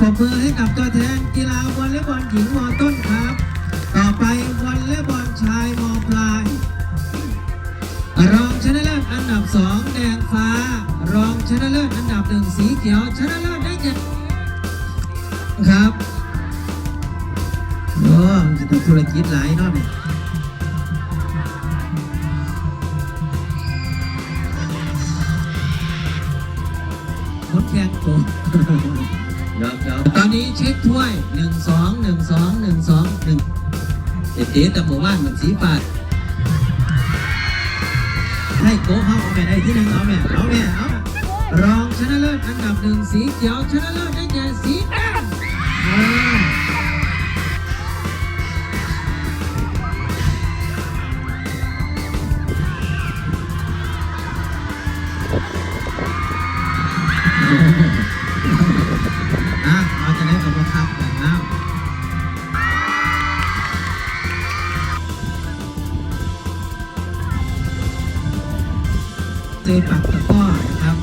ปรบมือให้กับตัวแทนกีฬาวอลเลย์บอลหญิงมอต้นครับ ต่อไปวอลเลย์บอลชายมอปลาย รองชนะเลิศอันดับสองแดงฟ้า รองชนะเลิศอันดับหนึ่งสีเขียวชนะเลิศได้แก่ครับโอ้มันจะทำธุรกิจหลายเนาะเนี่ยคนแข่งโก กถ้วยหนึ่งสองหนึ่งสองหนึ่งสองหนึ่งเด็ดๆแต่หมู่บ้านเหมือนสีฟ้าให้โก้เข้าเอาแม่ได้ที่หนึ่งเอาแม่เอาแม่เอารองชนะเลิศอันดับหนึ่งสีเขียวชนะเลิศได้แก่สีแดง เซปักตะก้อนะครับ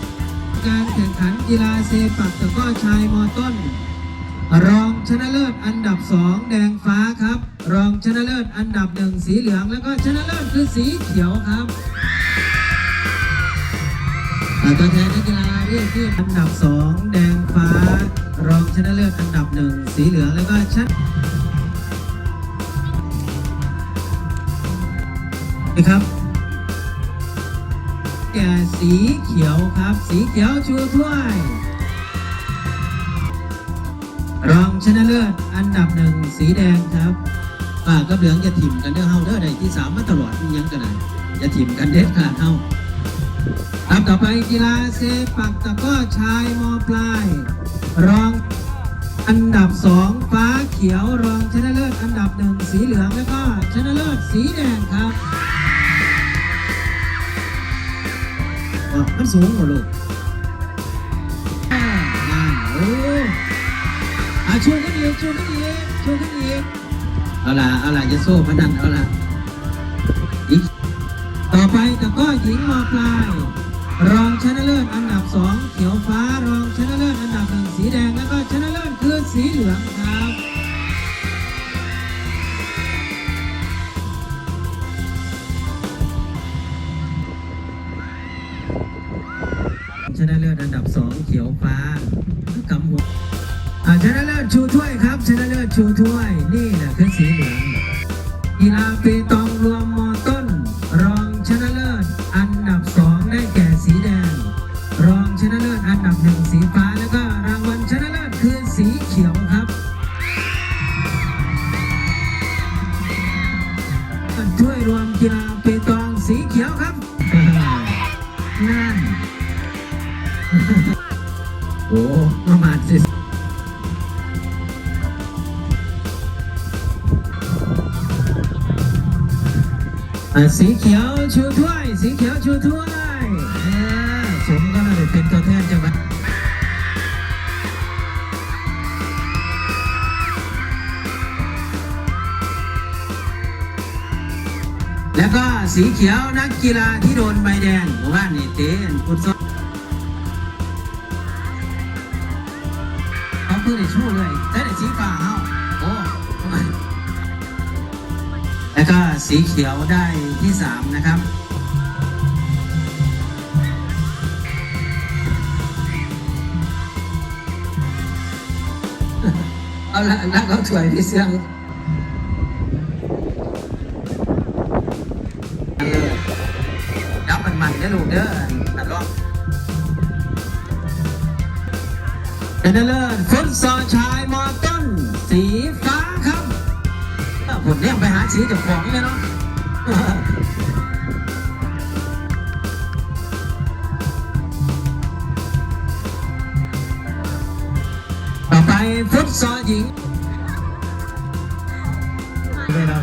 การแข่งขันกีฬาเซปักตะก้อชายมอต้น รองชนะเลิศอันดับสองแดงฟ้าครับ รองชนะเลิศอันดับหนึ่งสีเหลืองแล้วก็ชนะเลิศคือสีเขียวครับอ่าตัวแทนนักกีฬาเรียกที่อันดับสองแดงฟ้า รองชนะเลิศอันดับหนึ่งสีเหลืองแล้วก็ชัดนะครับ แก่สีเขียวครับ สีเขียวชูถ้วย รองชนะเลิศอันดับหนึ่งสีแดงครับป้ากับเหลืองจะถิ่มกันเด้อเฮาเด้อได้ที่สามมาตลอดมียังกันไหนจะถิ่มกันเด็ดขาดเฮาครับต่อไปกีฬาเซปักตะก้อชายมอปลาย รองอันดับสองฟ้าเขียวรองชนะเลิศอันดับหนึ่งสีเหลืองแล้วก็ชนะเลิศสีแดงครับ มันสูงกว่าลูกอ่านั่นโอ้อาชูขึ้นอีกชูขึ้นอีกชูขึ้นอีกเอาล่ะเอาล่ะจะโซ่พนันเอาล่ะอีกต่อไปตะก้อหญิงมปลาย รองชนะเลิศอันดับสองเขียวฟ้ารองชนะเลิศอันดับหนึ่งสีแดงแล้วก็ชนะเลิศคือสีเหลืองครับ ชนะเลิศอันดับสองเขียวฟ้ากำหัวชนะเลิศชูถ้วยครับชนะเลิศชูถ้วยนี่แหละคือสีเหลืองกีฬาเป ประมาณสิสีเขียวชูถ้วย สีเขียวชูถ้วยสมก็เลยเป็นตัวแทนจังหวัดแล้วก็สีเขียวนักกีฬาที่โดนใบแดงหมู่บ้านนี่เต้นฟุตซ อลเขาเพิ่งได้ชู้เลยแต่สีฟ้าเฮาโอ้แล้วก็สีเขียวได้ที่สามนะครับเอาละนักเขาถวยพี่เสียงดับมันมันๆเด้อลูกเด้อตัดรอบ เดนเลิศฟุตซอลชายมอต้น สีฟ้าครับผมเนี่ยไปหาสีเจากของเลยเนาะต่อไปฟุตซอลหญิงไม่ได้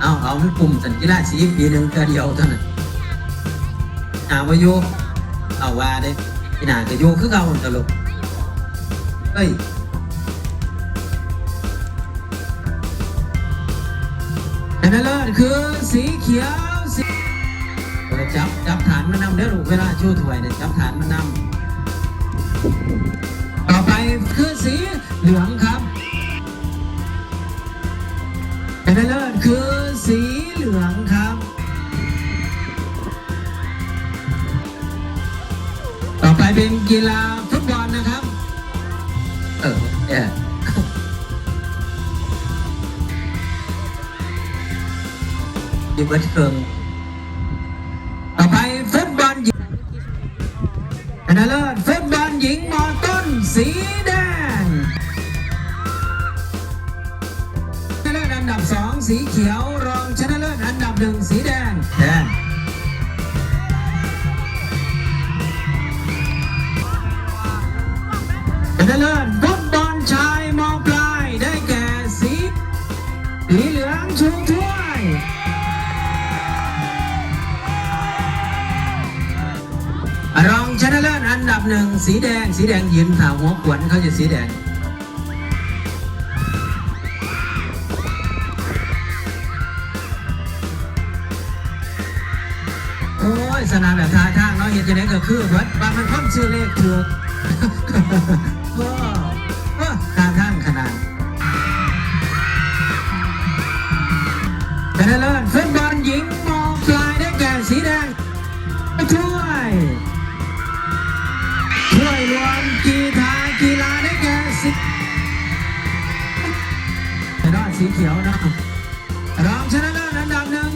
เอาเอามันกลุ่มสัญกีฬาสีปีหนึ่งเทื่อเดียวเท่านั้นหาว่าโย เอาว่าเด้พี่นาจะอยคือเก่าตลกเฮ้ยอันนั้นเลยคือสีเขียวสีเออจับจับฐานมันนำเด้อลูกเวลาชูถวยเนี่ยจับฐานมันนำ อีเบิร์ดเคิงต่อไปฟุตบอลหญิงชนะเลิศฟุตบอลหญิงมอต้นสีแดงชนะเลิศอันดับสองสีเขียว รองชนะเลิศอันดับหนึ่งสีแดง สีแดงยืนถาวหัวขวนเขาจะสีแดง โอ้ย สนามแบบท่าทางเนาะเห็นจะได้ก็คือวัดบางมันพ้นชื่อเลขถูกก็ สีแต่ด้าสีเขียวนะรองชนะเลิศอันดับหนึ่ง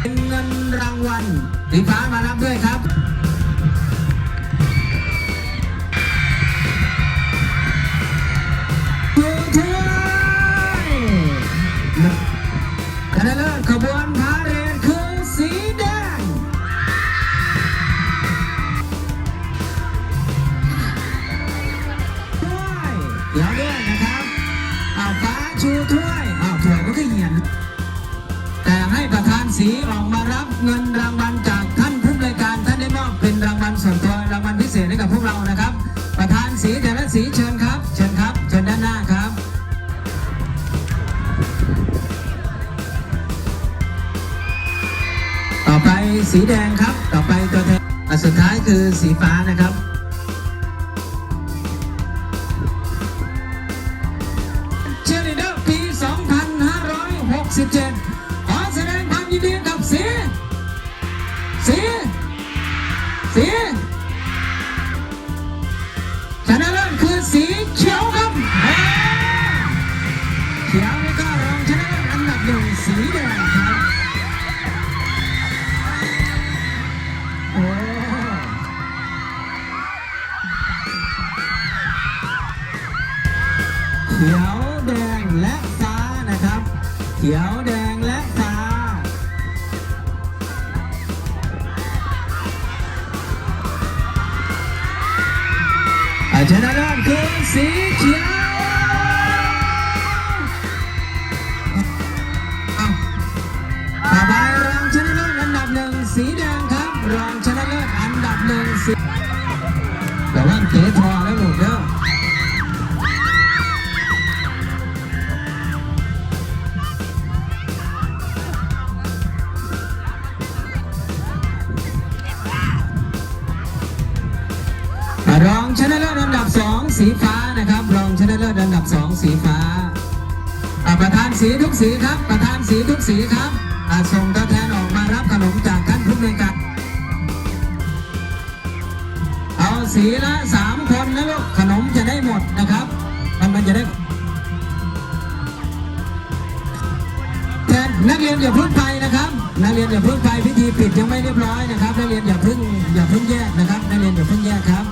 เป็นเงินรางวัลสีฟ้ามารับด้วยครับ สีเชิญครับ เชิญครับ เชิญด้านหน้าครับ ต่อไปสีแดงครับ ต่อไปตัวแทนอ่สุดท้ายคือสีฟ้านะครับเชียร์ลีเดอร์ปี 2567 เขียวแดงและฟ้าอาชนะเลิศคือสีเขียวเอาต่อไปรองชนะเลิศอันดับหนึ่งสีแดงครับ รองชนะเลิศอันดับหนึ่งสีแต่ว่าเตะทอแล้ว ชนะเลิศอันดับสองสีฟ้านะครับ รองชนะเลิศอันดับสองสีฟ้าประธานสีทุกสีครับ ประธานสีทุกสีครับส่งตัวแทนออกมารับขนมจากท่านผู้บริการเอาสีละสามคนนะลูกขนมจะได้หมดนะครับ มันมันจะได้แทนนักเรียนอย่าเพิ่งไปนะครับ นักเรียนอย่าเพิ่งไปพิธีปิดยังไม่เรียบร้อยนะครับ นักเรียนอย่าเพิ่งอย่าเพิ่งแยกนะครับ นักเรียนอย่าเพิ่งแยกครับ